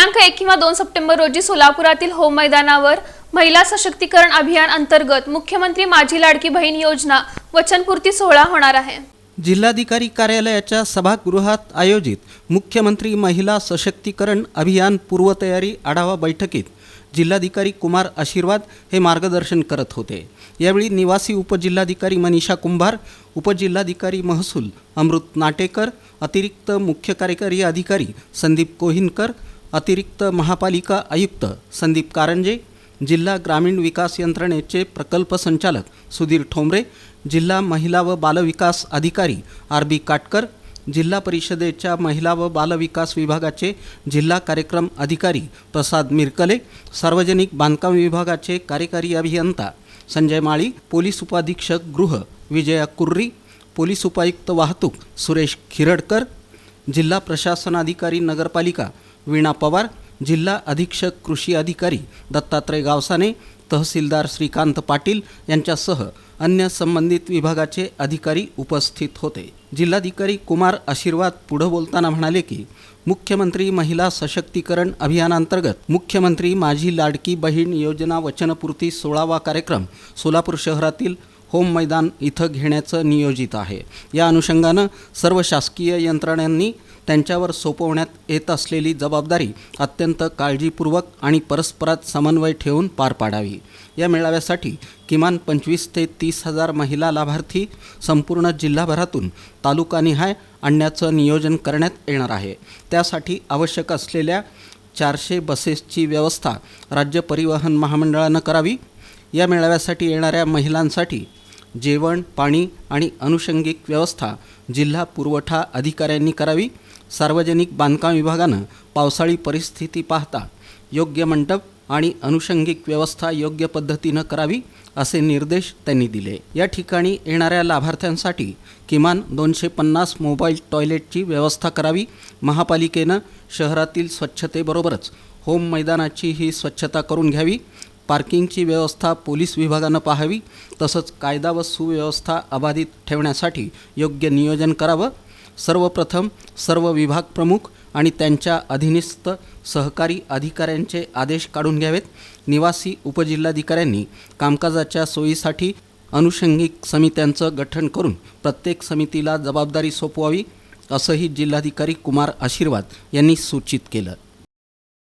दिनांक एक किंवा दोन सप्टेंबर रोजी सोलापुरातील होम मैदानावर महिला सशक्तीकरण अभियान अंतर्गत मुख्यमंत्री माझी लाडकी बहीण योजना वचनपूर्ती सोहळा होणार आहे. जिल्हाधिकारी कार्यालयाच्या सभागृहात आयोजित मुख्यमंत्री महिला सशक्तीकरण अभियान पूर्वतयारी आढावा बैठकीत जिल्हाधिकारी कुमार आशीर्वाद हे मार्गदर्शन करत होते. यावेळी निवासी उपजिल्हाधिकारी मनीषा कुंभार उपजिल्हाधिकारी महसूल अमृत नाटेकर अतिरिक्त मुख्य कार्यकारी अधिकारी संदीप कोहिनकर अतिरिक्त महापालिका आयुक्त संदीप कारंजे जिल्हा ग्रामीण विकास यंत्रणेचे प्रकल्प संचालक सुधीर ठोंबरे जिल्हा महिला व बालविकास अधिकारी आर बी काटकर जिल्हा परिषदेच्या महिला व बालविकास विभागाचे जिल्हा कार्यक्रम अधिकारी प्रसाद मिरकले सार्वजनिक बांधकाम विभागाचे कार्यकारी अभियंता संजय माळी पोलीस उपाधीक्षक गृह विजया कुर्री पोलीस उपायुक्त वाहतूक सुरेश खिरडकर जिल्हा प्रशासनाधिकारी नगरपालिका वीणा पवार जिल्हा अधीक्षक कृषी अधिकारी दत्तात्रय गावसाने तहसीलदार श्रीकांत पाटील यांच्यासह अन्य संबंधित विभागाचे अधिकारी उपस्थित होते. जिल्हाधिकारी कुमार आशीर्वाद पुढं बोलताना म्हणाले की मुख्यमंत्री महिला सशक्तीकरण अभियानांतर्गत मुख्यमंत्री माझी लाडकी बहीण योजना वचनपूर्ती सोळावा कार्यक्रम सोलापूर शहरातील होम मैदान इथं घेण्याचं नियोजित आहे. या अनुषंगानं सर्व शासकीय यंत्रणांनी त्यांच्यावर सोपवण्यात येत असलेली जबाबदारी अत्यंत काळजीपूर्वक आणि परस्परात समन्वय ठेवून पार पाडावी. या मेळाव्यासाठी किमान पंचवीस ते तीस हजार महिला लाभार्थी संपूर्ण जिल्हाभरातून तालुकानिहाय आणण्याचं नियोजन करण्यात येणार आहे. त्यासाठी आवश्यक असलेल्या चारशे बसेसची व्यवस्था राज्य परिवहन महामंडळानं करावी. या मेळाव्यासाठी येणाऱ्या महिलांसाठी जेवण पाणी आणि अनुषंगिक व्यवस्था जिल्हा पुरवठा अधिकाऱ्यांनी करावी. सार्वजनिक बांधकाम विभागानं पावसाळी परिस्थिती पाहता योग्य मंडप आणि अनुषंगिक व्यवस्था योग्य पद्धतीनं करावी असे निर्देश त्यांनी दिले. या ठिकाणी येणाऱ्या लाभार्थ्यांसाठी किमान दोनशे पन्नास मोबाईल टॉयलेटची व्यवस्था करावी. महापालिकेनं शहरातील स्वच्छतेबरोबरच होम मैदानाची ही स्वच्छता करून घ्यावी. पार्किंगची व्यवस्था पोलीस विभागानं पाहावी. तसंच कायदा व सुव्यवस्था अबाधित ठेवण्यासाठी योग्य नियोजन करावं. सर्वप्रथम सर्व विभाग प्रमुख आणि त्यांच्या अधीनस्थ सहकारी अधिकाऱ्यांचे आदेश काढून घ्यावेत. निवासी उपजिल्हाधिकाऱ्यांनी कामकाजाच्या सोयीसाठी अनुषंगिक समित्यांचं गठन करून प्रत्येक समितीला जबाबदारी सोपवावी असंही जिल्हाधिकारी कुमार आशीर्वाद यांनी सूचित केलं.